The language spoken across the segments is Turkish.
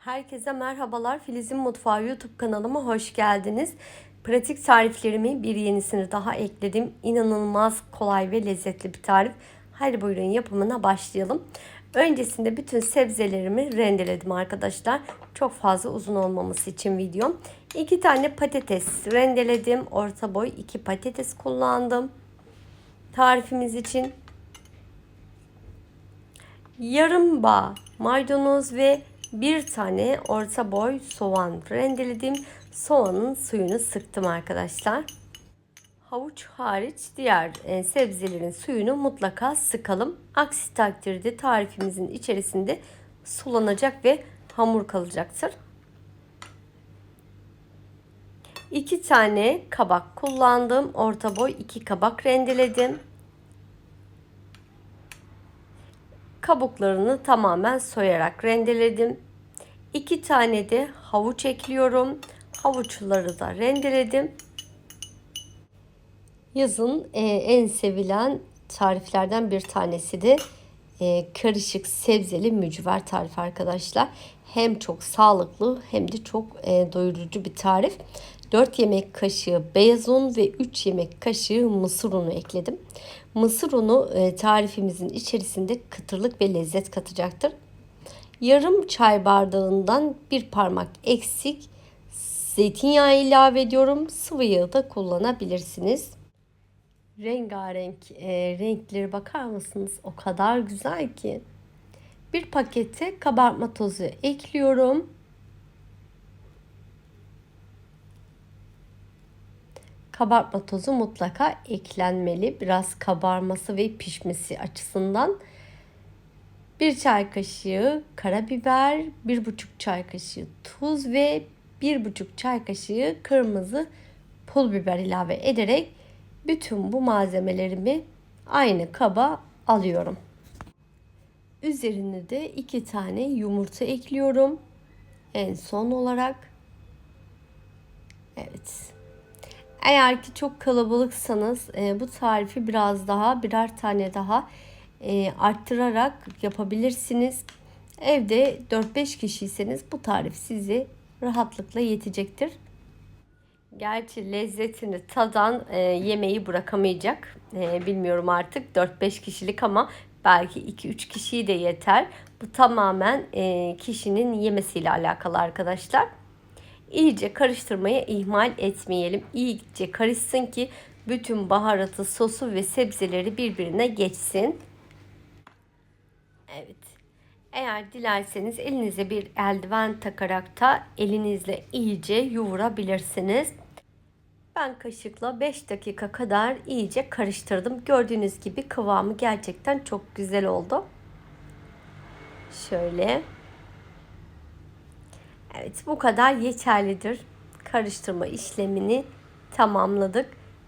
Herkese merhabalar. Filiz'in Mutfağı YouTube kanalıma hoş geldiniz. Pratik tariflerimi bir yenisini daha ekledim. İnanılmaz kolay ve lezzetli bir tarif. Hadi buyurun yapımına başlayalım. Öncesinde bütün sebzelerimi rendeledim arkadaşlar. Çok fazla uzun olmaması için videom. İki tane patates rendeledim. Orta boy iki patates kullandım. Tarifimiz için yarım bağ maydanoz ve bir tane orta boy soğan rendeledim. Soğanın suyunu sıktım arkadaşlar. Havuç hariç diğer e, sebzelerin suyunu mutlaka sıkalım. Aksi takdirde tarifimizin içerisinde sulanacak ve hamur kalacaktır. 2 tane kabak kullandım. Orta boy 2 kabak rendeledim. Kabuklarını tamamen soyarak rendeledim. 2 tane de havuç ekliyorum. Havuçları da rendeledim. Yazın e, en sevilen tariflerden bir tanesi de e, karışık sebzeli mücver tarifi arkadaşlar. Hem çok sağlıklı hem de çok e, doyurucu bir tarif. 4 yemek kaşığı beyaz un ve 3 yemek kaşığı mısır unu ekledim. Mısır unu e, tarifimizin içerisinde kıtırlık ve lezzet katacaktır. Yarım çay bardağından bir parmak eksik zeytinyağı ilave ediyorum. Sıvı yağı da kullanabilirsiniz. Rengarenk e, renkleri bakar mısınız? O kadar güzel ki. Bir pakete kabartma tozu ekliyorum. Kabartma tozu mutlaka eklenmeli. Biraz kabarması ve pişmesi açısından. Bir çay kaşığı karabiber, bir buçuk çay kaşığı tuz ve bir buçuk çay kaşığı kırmızı pul biber ilave ederek bütün bu malzemelerimi aynı kaba alıyorum. Üzerine de iki tane yumurta ekliyorum. En son olarak. Evet. Eğer ki çok kalabalıksanız e, bu tarifi biraz daha birer tane daha e, arttırarak yapabilirsiniz. Evde 4-5 kişiyseniz bu tarif size rahatlıkla yetecektir. Gerçi lezzetini tadan e, yemeği bırakamayacak. E, bilmiyorum artık 4-5 kişilik ama belki 2-3 kişiyi de yeter. Bu tamamen e, kişinin yemesiyle alakalı arkadaşlar. İyice karıştırmayı ihmal etmeyelim. İyice karışsın ki bütün baharatı, sosu ve sebzeleri birbirine geçsin. Evet. Eğer dilerseniz elinize bir eldiven takarak da elinizle iyice yoğurabilirsiniz. Ben kaşıkla 5 dakika kadar iyice karıştırdım. Gördüğünüz gibi kıvamı gerçekten çok güzel oldu. Şöyle. Evet bu kadar yeterlidir. Karıştırma işlemini tamamladık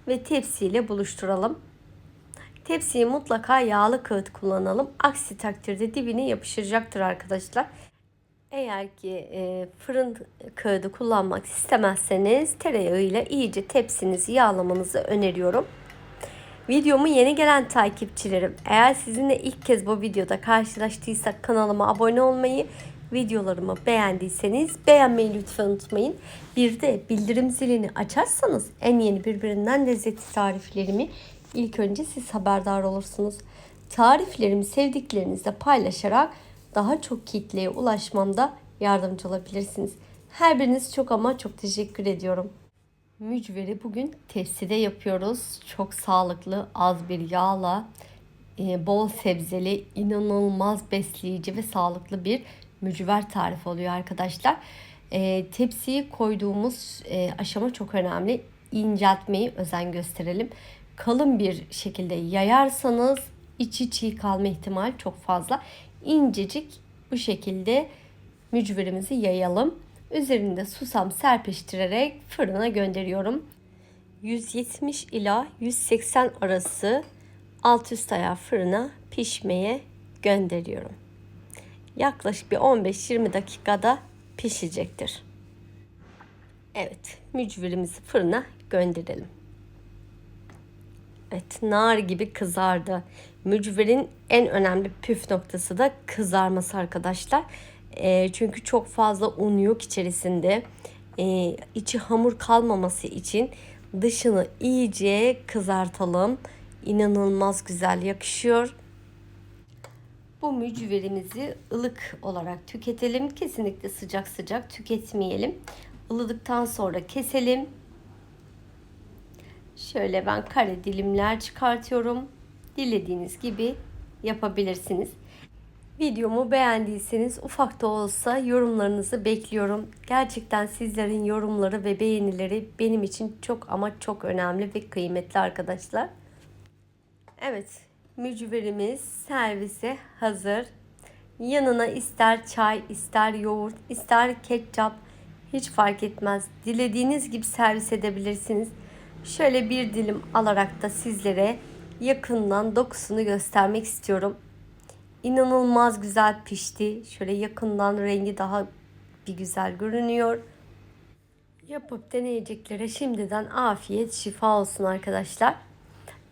ve tepsiyle buluşturalım. Tepsiyi mutlaka yağlı kağıt kullanalım. Aksi takdirde dibine yapışacaktır arkadaşlar. Eğer ki e, fırın kağıdı kullanmak istemezseniz tereyağıyla iyice tepsinizi yağlamanızı öneriyorum. Videomu yeni gelen takipçilerim eğer sizinle ilk kez bu videoda karşılaştıysak kanalıma abone olmayı, videolarımı beğendiyseniz beğenmeyi lütfen unutmayın. Bir de bildirim zilini açarsanız en yeni birbirinden lezzetli tariflerimi ilk önce siz haberdar olursunuz. Tariflerimi sevdiklerinizle paylaşarak daha çok kitleye ulaşmamda yardımcı olabilirsiniz. Her biriniz çok ama çok teşekkür ediyorum. Mücveri bugün tepside yapıyoruz. Çok sağlıklı, az bir yağla, e, bol sebzeli, inanılmaz besleyici ve sağlıklı bir mücver tarifi oluyor arkadaşlar. E, tepsiyi koyduğumuz e, aşama çok önemli. İnceltmeyi özen gösterelim. Kalın bir şekilde yayarsanız içi çiğ kalma ihtimali çok fazla. İncecik bu şekilde mücverimizi yayalım. Üzerinde susam serpiştirerek fırına gönderiyorum. 170 ila 180 arası alt üst ayağı fırına pişmeye gönderiyorum. Yaklaşık bir 15-20 dakikada pişecektir. Evet, mücverimizi fırına gönderelim. Evet, nar gibi kızardı. Mücverin en önemli püf noktası da kızarması arkadaşlar. E, çünkü çok fazla un yok içerisinde. E, içi hamur kalmaması için dışını iyice kızartalım. İnanılmaz güzel yakışıyor. Bu mücverimizi ılık olarak tüketelim. Kesinlikle sıcak sıcak tüketmeyelim. Ilıdıktan sonra keselim. Şöyle ben kare dilimler çıkartıyorum. Dilediğiniz gibi yapabilirsiniz. Videomu beğendiyseniz ufak da olsa yorumlarınızı bekliyorum. Gerçekten sizlerin yorumları ve beğenileri benim için çok ama çok önemli ve kıymetli arkadaşlar. Evet, mücverimiz servise hazır. Yanına ister çay, ister yoğurt, ister ketçap hiç fark etmez. Dilediğiniz gibi servis edebilirsiniz. Şöyle bir dilim alarak da sizlere yakından dokusunu göstermek istiyorum. İnanılmaz güzel pişti. Şöyle yakından rengi daha bir güzel görünüyor. Yapıp deneyeceklere şimdiden afiyet şifa olsun arkadaşlar.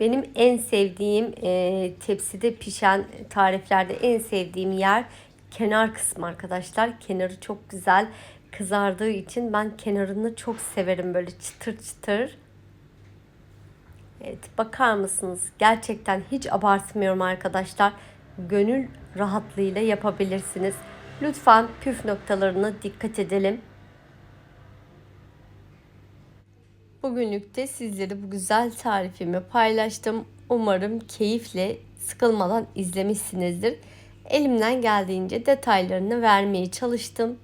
Benim en sevdiğim e, tepside pişen tariflerde en sevdiğim yer kenar kısmı arkadaşlar. Kenarı çok güzel kızardığı için ben kenarını çok severim böyle çıtır çıtır. Evet bakar mısınız? Gerçekten hiç abartmıyorum arkadaşlar. Gönül rahatlığıyla yapabilirsiniz. Lütfen püf noktalarına dikkat edelim. Bugünlük de sizlere bu güzel tarifimi paylaştım. Umarım keyifle, sıkılmadan izlemişsinizdir. Elimden geldiğince detaylarını vermeye çalıştım.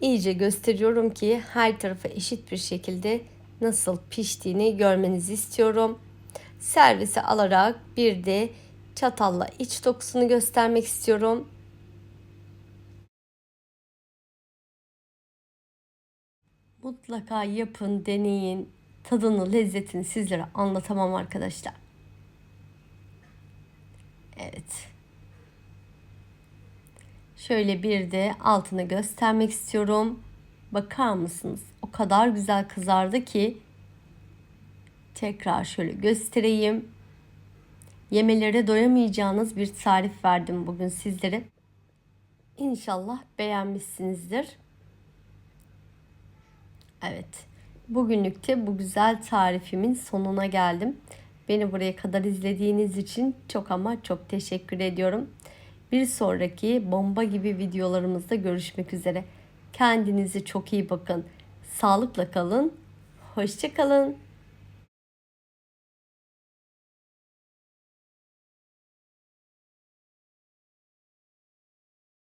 İyice gösteriyorum ki her tarafa eşit bir şekilde nasıl piştiğini görmenizi istiyorum. Servise alarak bir de çatalla iç dokusunu göstermek istiyorum. Mutlaka yapın, deneyin. Tadını, lezzetini sizlere anlatamam arkadaşlar. Evet. Şöyle bir de altını göstermek istiyorum. Bakar mısınız? O kadar güzel kızardı ki tekrar şöyle göstereyim. Yemelere doyamayacağınız bir tarif verdim bugün sizlere. İnşallah beğenmişsinizdir. Evet. Bugünlük de bu güzel tarifimin sonuna geldim. Beni buraya kadar izlediğiniz için çok ama çok teşekkür ediyorum. Bir sonraki bomba gibi videolarımızda görüşmek üzere. Kendinize çok iyi bakın. Sağlıkla kalın. Hoşçakalın.